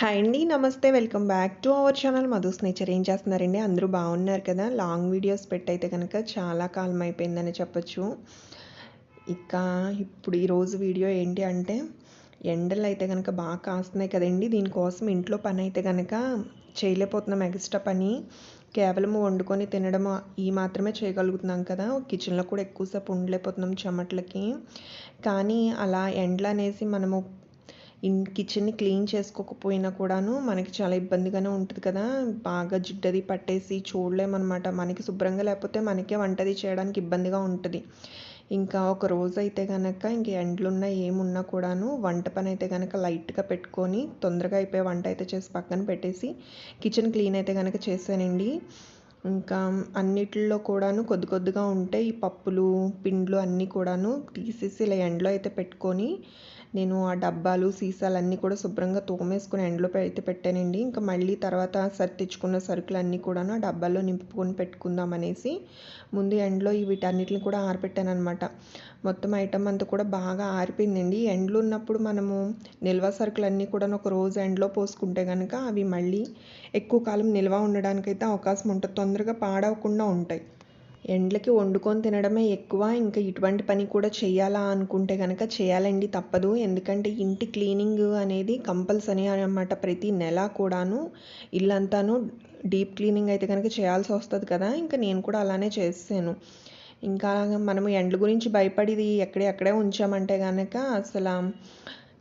Hi అండి నమస్తే. Welcome back to our channel Madhu's nature ఏం చేస్తున్నారండి? అందరూ బాగున్నారు కదా? లాంగ్ వీడియోస్ పెట్టయితే కనుక చాలా కాలం అయిపోయిందని చెప్పొచ్చు. ఇక ఇప్పుడు ఈరోజు వీడియో ఏంటి అంటే ఎండలు అయితే కనుక బాగా కాస్తున్నాయి కదండి. దీనికోసం ఇంట్లో పని అయితే కనుక చేయలేకపోతున్నాం. ఎక్స్ట్రా పని కేవలం వండుకొని తినడం ఈ మాత్రమే చేయగలుగుతున్నాం కదా. కిచెన్లో కూడా ఎక్కువసేపు ఉండలేకపోతున్నాం చెమట్లకి. కానీ అలా ఎండలు అనేసి మనము ఇన్ కిచెన్ని క్లీన్ చేసుకోకపోయినా కూడాను మనకి చాలా ఇబ్బందిగానే ఉంటుంది కదా. బాగా జిడ్డది పట్టేసి చూడలేమన్నమాట. మనకి శుభ్రంగా లేకపోతే మనకే వంటది చేయడానికి ఇబ్బందిగా ఉంటుంది. ఇంకా ఒక రోజు అయితే కనుక ఇంక ఎండ్లున్నా ఏమున్నా కూడాను వంట పని అయితే కనుక లైట్గా పెట్టుకొని తొందరగా అయిపోయే వంట అయితే చేసి పక్కన పెట్టేసి కిచెన్ క్లీన్ అయితే కనుక చేశానండి. ఇంకా అన్నిటిలో కూడాను కొద్ది కొద్దిగా ఉంటే ఈ పప్పులు పిండ్లు అన్నీ కూడాను తీసేసి ఇలా ఎండలో అయితే పెట్టుకొని నేను ఆ డబ్బాలు సీసాలు అన్నీ కూడా శుభ్రంగా తోమేసుకుని ఎండలో అయితే పెట్టానండి. ఇంకా మళ్ళీ తర్వాత సరి తెచ్చుకున్న సరుకులు అన్నీ కూడాను ఆ డబ్బాల్లో నింపుకొని పెట్టుకుందాం అనేసి ముందు ఎండలో వీటన్నిటిని కూడా ఆరిపెట్టాను అనమాట మొత్తం ఐటమ్ అంతా కూడా బాగా ఆరిపోయిందండి. ఎండలు ఉన్నప్పుడు మనము నిల్వ సరుకులు అన్నీ కూడా ఒక రోజు ఎండలో పోసుకుంటే కనుక అవి మళ్ళీ ఎక్కువ కాలం నిల్వ ఉండడానికైతే అవకాశం ఉంటుంది. తొందరగా పాడవకుండా ఉంటాయి. ఎండ్లకి వండుకొని తినడమే ఎక్కువ. ఇంకా ఇటువంటి పని కూడా చేయాలా అనుకుంటే కనుక చేయాలండి తప్పదు. ఎందుకంటే ఇంటి క్లీనింగ్ అనేది కంపల్సరీ అనమాట ప్రతి నెల కూడాను. ఇల్లంతాను డీప్ క్లీనింగ్ అయితే కనుక చేయాల్సి వస్తుంది కదా. ఇంకా నేను కూడా అలానే చేసాను ఇంకా మనము ఎండ్ల గురించి భయపడి ఎక్కడే ఎక్కడే ఉంచామంటే కనుక అసలు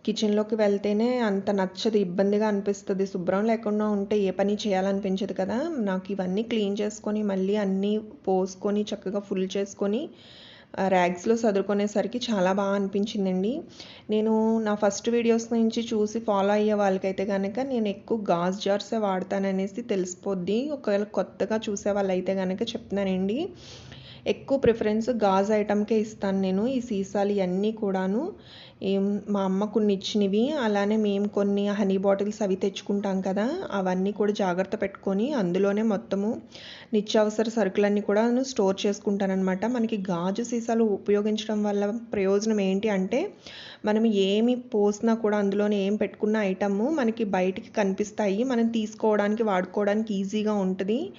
కిచెన్లోకి వెళ్తేనే అంత నచ్చదు ఇబ్బందిగా అనిపిస్తుంది. శుభ్రం లేకుండా ఉంటే ఏ పని చేయాలనిపించదు కదా. నాకు ఇవన్నీ క్లీన్ చేసుకొని మళ్ళీ అన్నీ పోసుకొని చక్కగా ఫుల్ చేసుకొని ర్యాగ్స్లో చదువుకునేసరికి చాలా బాగా అనిపించిందండి. నేను నా ఫస్ట్ వీడియోస్ నుంచి చూసి ఫాలో అయ్యే వాళ్ళకైతే కనుక నేను ఎక్కువ గాజ్ జార్సే వాడతాననేసి తెలిసిపోద్ది. ఒకవేళ కొత్తగా చూసే వాళ్ళైతే కనుక చెప్తున్నానండి. ఎక్కువ ప్రిఫరెన్స్ గాజ్ ఐటమ్కే ఇస్తాను నేను. ఈ సీసాలు ఇవన్నీ కూడాను మా అమ్మ కొన్ని ఇచ్చినవి. అలానే మేము కొన్ని హనీ బాటిల్స్ అవి తెచ్చుకుంటాం కదా అవన్నీ కూడా జాగ్రత్త పెట్టుకొని అందులోనే మొత్తము నిత్యావసర సరుకులన్నీ కూడా స్టోర్ చేసుకుంటానమాట మనకి గాజు సీసాలు ఉపయోగించడం వల్ల ప్రయోజనం ఏంటి అంటే మనం ఏమి పోసినా కూడా అందులోనే ఏం పెట్టుకున్న ఐటమ్ మనకి బయటికి కనిపిస్తాయి. మనం తీసుకోవడానికి వాడుకోవడానికి ఈజీగా ఉంటుంది.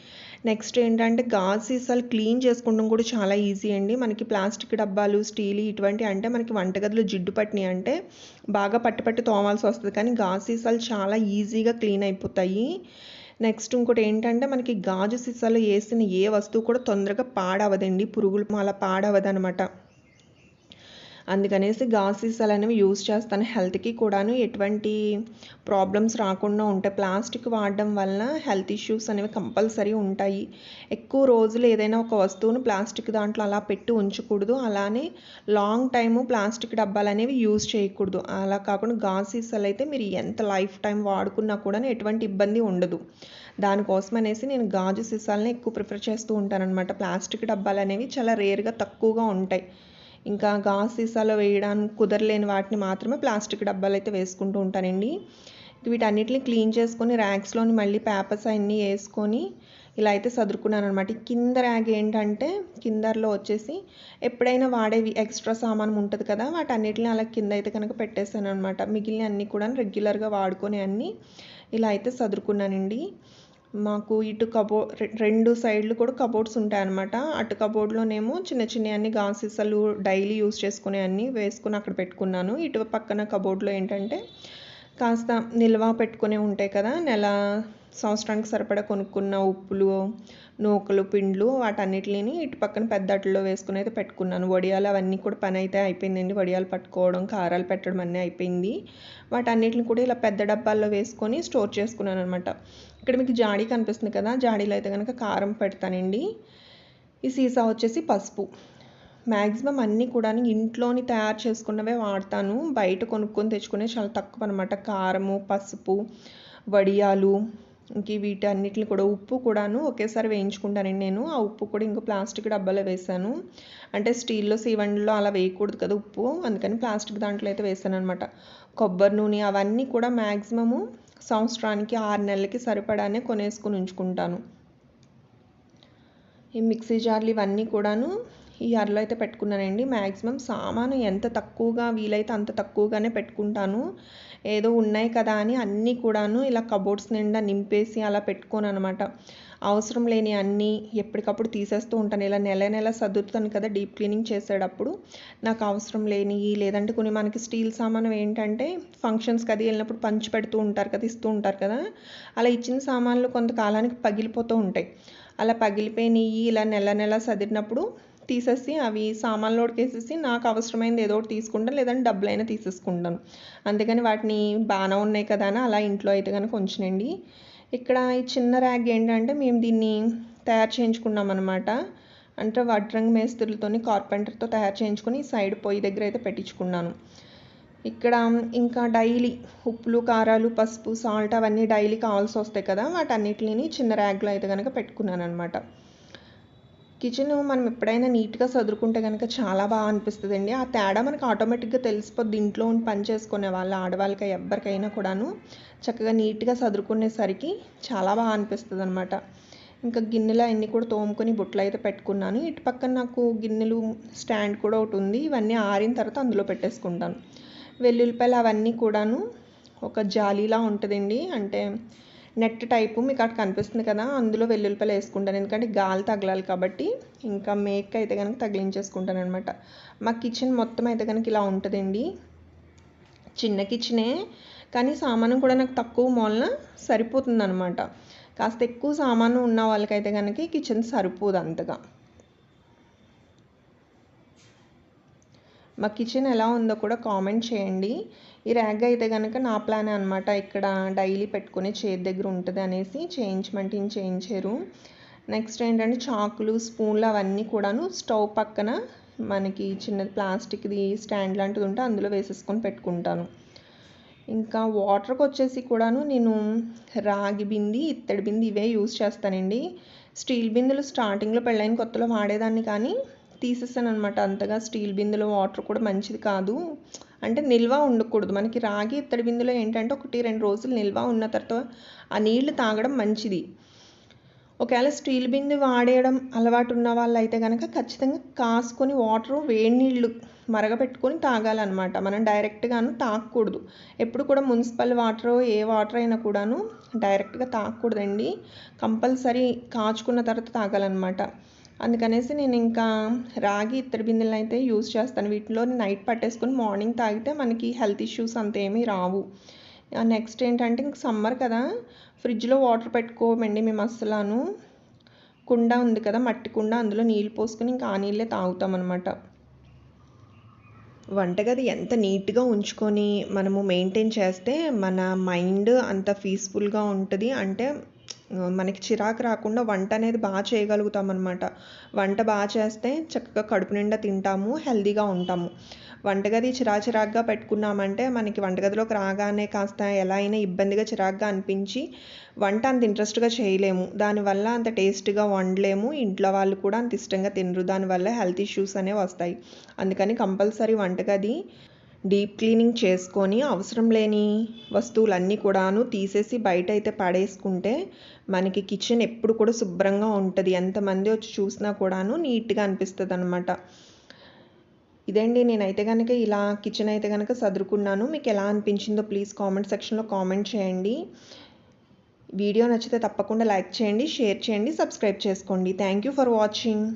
నెక్స్ట్ ఏంటంటే గాజు సీసాలు క్లీన్ చేసుకోవడం కూడా చాలా ఈజీ అండి. మనకి ప్లాస్టిక్ డబ్బాలు స్టీల్ ఇటువంటి అంటే మనకి వంటగదిలో జిడ్డు పట్టినాయి అంటే బాగా పట్టి పట్టి తోమాల్సి వస్తుంది. కానీ గాజు సీసాలు చాలా ఈజీగా క్లీన్ అయిపోతాయి. నెక్స్ట్ ఇంకోటి ఏంటంటే మనకి గాజు సీసాలో వేసిన ఏ వస్తువు కూడా తొందరగా పాడవదండి. పురుగులు అలా పాడవదనమాట. అందుకనేసి గాసీస్ సీసాలు అనేవి యూజ్ చేస్తాను. హెల్త్కి కూడాను ఎటువంటి ప్రాబ్లమ్స్ రాకుండా ఉంటాయి ప్లాస్టిక్ వాడడం వలన హెల్త్ ఇష్యూస్ అనేవి కంపల్సరీ ఉంటాయి. ఎక్కువ రోజులు ఏదైనా ఒక వస్తువును ప్లాస్టిక్ దాంట్లో అలా పెట్టి ఉంచకూడదు. అలానే లాంగ్ టైము ప్లాస్టిక్ డబ్బాలు అనేవి యూజ్ చేయకూడదు. అలా కాకుండా గాజు సీసాలు అయితే మీరు ఎంత లైఫ్ టైం వాడుకున్నా కూడా ఎటువంటి ఇబ్బంది ఉండదు. దానికోసం అనేసి నేను గాజు సీసాలని ఎక్కువ ప్రిఫర్ చేస్తూ ఉంటాను అనమాట ప్లాస్టిక్ డబ్బాలు అనేవి చాలా రేర్గా తక్కువగా ఉంటాయి. ఇంకా గాజు సీసాలో వేయడానికి కుదరలేని వాటిని మాత్రమే ప్లాస్టిక్ డబ్బాలు అయితే వేసుకుంటూ ఉంటానండి. వీటన్నిటిని క్లీన్ చేసుకొని ర్యాక్స్లోని మళ్ళీ పేపర్స్ అన్నీ వేసుకొని ఇలా అయితే సదురుకున్నాను అనమాట కింద ర్యాగ్ ఏంటంటే కిందర్లో వచ్చేసి ఎప్పుడైనా వాడేవి ఎక్స్ట్రా సామాన్ ఉంటుంది కదా వాటన్నిటిని అలా కింద అయితే కనుక పెట్టేశాను అనమాట మిగిలిన అన్నీ కూడా రెగ్యులర్గా వాడుకొని అన్నీ ఇలా అయితే సదురుకున్నానండి. మాకు ఇటు కబో రెండు సైడ్లు కూడా కబోర్డ్స్ ఉంటాయి అనమాట అటు కబోర్డ్లోనేమో చిన్న చిన్న అన్ని గాసిసలు డైలీ యూస్ చేసుకునే అన్ని వేసుకుని అక్కడ పెట్టుకున్నాను. ఇటు పక్కన కబోర్డ్లో ఏంటంటే కాస్త నిల్వ పెట్టుకునే ఉంటాయి కదా నెల సంవత్సరానికి సరిపడా కొనుక్కున్న ఉప్పులు నూకలు పిండ్లు వాటన్నిటిని ఇటు పక్కన పెద్ద అట్లలో వేసుకుని అయితే పెట్టుకున్నాను. వడియాలు అవన్నీ కూడా పని అయితే అయిపోయిందండి. వడియాలు పట్టుకోవడం కారాలు పెట్టడం అన్నీ అయిపోయింది. వాటన్నిటిని కూడా ఇలా పెద్ద డబ్బాల్లో వేసుకొని స్టోర్ చేసుకున్నాను అనమాట ఇక్కడ మీకు జాడీ కనిపిస్తుంది కదా జాడీలో అయితే కనుక కారం పెడతానండి. ఈ సీసా వచ్చేసి పసుపు. మ్యాక్సిమం అన్నీ కూడా ఇంట్లోని తయారు చేసుకున్నవే వాడతాను. బయట కొనుక్కొని తెచ్చుకునే చాలా తక్కువ అనమాట కారము పసుపు వడియాలు ఇంక వీటన్నిటిని కూడా ఉప్పు కూడాను ఒకేసారి వేయించుకుంటానండి నేను. ఆ ఉప్పు కూడా ఇంకో ప్లాస్టిక్ డబ్బాలో వేసాను. అంటే స్టీల్లో సీవండ్లో అలా వేయకూడదు కదా ఉప్పు. అందుకని ప్లాస్టిక్ దాంట్లో అయితే వేసాను అనమాట కొబ్బరి నూనె అవన్నీ కూడా మ్యాక్సిమము సంవత్సరానికి ఆరు నెలలకి సరిపడానే కొనేసుకుని ఉంచుకుంటాను. ఈ మిక్సీ జార్లు ఇవన్నీ కూడాను ఈ అరలో అయితే పెట్టుకున్నానండి. మ్యాక్సిమం సామాను ఎంత తక్కువగా వీలైతే అంత తక్కువగానే పెట్టుకుంటాను. ఏదో ఉన్నాయి కదా అని అన్నీ కూడాను ఇలా కబోర్డ్స్ నిండా నింపేసి అలా పెట్టుకోను అనమాట అవసరం లేని అన్నీ ఎప్పటికప్పుడు తీసేస్తూ ఉంటాను. ఇలా నెల నెల సర్దుతాను కదా డీప్ క్లీనింగ్ చేసేటప్పుడు. నాకు అవసరం లేనివి లేదంటే కొన్ని మనకి స్టీల్ సామాను ఏంటంటే ఫంక్షన్స్కి అది వెళ్ళినప్పుడు పంచి పెడుతూ ఉంటారు కదా ఇస్తూ ఉంటారు కదా. అలా ఇచ్చిన సామాన్లు కొంతకాలానికి పగిలిపోతూ ఉంటాయి. అలా పగిలిపోయినవి ఇలా నెల నెల సదిరినప్పుడు తీసేసి అవి సామాన్లోకి వేసేసి నాకు అవసరమైనది ఏదో ఒకటి తీసుకుంటాను లేదంటే డబ్బులైనా తీసేసుకుంటాను. అందుకని వాటిని బాగానే ఉన్నాయి కదా అని అలా ఇంట్లో అయితే కనుక ఉంచనండి. ఇక్కడ ఈ చిన్న ర్యాగ్ ఏంటంటే మేము దీన్ని తయారు చేయించుకున్నాం అనమాట అంటే వడ్రంగ్ మేస్త్రులతోని కార్పెంటర్తో తయారు చేయించుకొని సైడ్ పొయ్యి దగ్గర అయితే పెట్టించుకున్నాను. ఇక్కడ ఇంకా డైలీ ఉప్పులు కారాలు పసుపు సాల్ట్ అవన్నీ డైలీ కావాల్సి వస్తాయి కదా వాటన్నిటిని చిన్న ర్యాగ్లో అయితే కనుక పెట్టుకున్నాను అనమాట కిచెన్ మనం ఎప్పుడైనా నీట్గా సదురుకుంటే కనుక చాలా బాగా అనిపిస్తుంది అండి ఆ తేడా మనకు ఆటోమేటిక్గా తెలిసిపోద్ది. ఇంట్లో ఉండి పని చేసుకునే వాళ్ళ ఆడవాళ్ళకి ఎవరికైనా కూడాను చక్కగా నీట్గా సదురుకునేసరికి చాలా బాగా అనిపిస్తుంది అనమాట ఇంకా గిన్నెలు అన్నీ కూడా తోముకొని బుట్టలు అయితే పెట్టుకున్నాను. ఇటు పక్కన నాకు గిన్నెలు స్టాండ్ కూడా ఒకటి ఉంది. ఇవన్నీ ఆరిన తర్వాత అందులో పెట్టేసుకుంటాను. వెల్లుల్లిపాయలు అవన్నీ కూడాను ఒక జాలీలా ఉంటుందండి. అంటే నెట్ టైపు మీకు అక్కడ కనిపిస్తుంది కదా అందులో వెల్లుల్లిపల్లి వేసుకుంటాను. ఎందుకంటే గాలి తగలాలి కాబట్టి ఇంకా మేక్ అయితే కనుక తగిలించేసుకుంటాను అనమాట మా కిచెన్ మొత్తం అయితే కనుక ఇలా ఉంటుందండి. చిన్న కిచెనే కానీ సామాను కూడా నాకు తక్కువ మూలన సరిపోతుంది అనమాట కాస్త ఎక్కువ సామాను ఉన్న వాళ్ళకైతే కనుక కిచెన్ సరిపోదు అంతగా. మా కిచెన్ ఎలా ఉందో కూడా కామెంట్ చేయండి. ఈ ర్యాగ్ అయితే కనుక నా ప్లాన్ అనమాట ఇక్కడ డైలీ పెట్టుకునే చేతి దగ్గర ఉంటుంది అనేసి చేయించమంటే చేయించారు. నెక్స్ట్ ఏంటంటే చాకులు స్పూన్లు అవన్నీ కూడాను స్టవ్ పక్కన మనకి చిన్నది ప్లాస్టిక్ది స్టాండ్ లాంటిది ఉంటే అందులో వేసేసుకొని పెట్టుకుంటాను. ఇంకా వాటర్కి వచ్చేసి కూడాను నేను రాగి బింది ఇత్తడి బింది ఇవే యూజ్ చేస్తానండి. స్టీల్ బిందులు స్టార్టింగ్లో పెళ్ళైన కొత్తలో వాడేదాన్ని కానీ తీసేసాను అనమాట అంతగా స్టీల్ బిందులో వాటర్ కూడా మంచిది కాదు. అంటే నిల్వ ఉండకూడదు. మనకి రాగి ఇత్తడి బిందులో ఏంటంటే ఒకటి రెండు రోజులు నిల్వ ఉన్న తర్వాత ఆ నీళ్ళు తాగడం మంచిది. ఒకవేళ స్టీల్ బిందు వాడేయడం అలవాటు ఉన్న వాళ్ళు అయితే కనుక ఖచ్చితంగా కాసుకొని వాటర్ వేడి నీళ్ళు మరగపెట్టుకొని తాగాలన్నమాట. మనం డైరెక్ట్గాను తాగకూడదు. ఎప్పుడు కూడా మున్సిపల్ వాటర్ ఏ వాటర్ అయినా కూడాను డైరెక్ట్గా తాగకూడదండి. కంపల్సరీ కాచుకున్న తర్వాత తాగాలన్నమాట. అందుకనేసి నేను ఇంకా రాగి ఇత్తడి బిందెలను అయితే యూజ్ చేస్తాను. వీటిలో నైట్ పట్టేసుకొని మార్నింగ్ తాగితే మనకి హెల్త్ ఇష్యూస్ అంత ఏమీ రావు. నెక్స్ట్ ఏంటంటే ఇంక సమ్మర్ కదా ఫ్రిడ్జ్లో వాటర్ పెట్టుకోమండి మేము అస్సలాను. కుండ ఉంది కదా మట్టి కుండ అందులో నీళ్ళు పోసుకొని ఇంకా ఆ నీళ్ళే తాగుతామన్నమాట వంటగది ఎంత నీట్గా ఉంచుకొని మనము మెయింటైన్ చేస్తే మన మైండ్ అంత పీస్ఫుల్గా ఉంటుంది. అంటే మనకి చిరాకు రాకుండా వంట అనేది బాగా చేయగలుగుతాం అనమాట వంట బాగా చేస్తే చక్కగా కడుపు నిండా తింటాము హెల్తీగా ఉంటాము. వంటగది చిరాచిరాగ్గా పెట్టుకున్నామంటే మనకి వంటగదిలోకి రాగానే కాస్త ఎలా అయినా ఇబ్బందిగా చిరాగ్గా అనిపించి వంట అంత ఇంట్రెస్ట్గా చేయలేము. దానివల్ల అంత టేస్ట్గా వండలేము. ఇంట్లో వాళ్ళు కూడా అంత ఇష్టంగా తినరు. దానివల్ల హెల్త్ ఇష్యూస్ అనేవి వస్తాయి. అందుకని కంపల్సరీ వంటగది డీప్ క్లీనింగ్ చేసుకొని అవసరం లేని వస్తువులన్నీ కూడాను తీసేసి బయట అయితే పడేసుకుంటే మనకి కిచెన్ ఎప్పుడు కూడా శుభ్రంగా ఉంటుంది. ఎంతమంది వచ్చి చూసినా కూడాను నీట్గా అనిపిస్తుంది అనమాట ఇదండి. నేనైతే కనుక ఇలా కిచెన్ అయితే కనుక సదురుకున్నాను. మీకు ఎలా అనిపించిందో ప్లీజ్ కామెంట్ సెక్షన్లో కామెంట్ చేయండి. వీడియో నచ్చితే తప్పకుండా లైక్ చేయండి షేర్ చేయండి సబ్స్క్రైబ్ చేసుకోండి. Thank you for watching.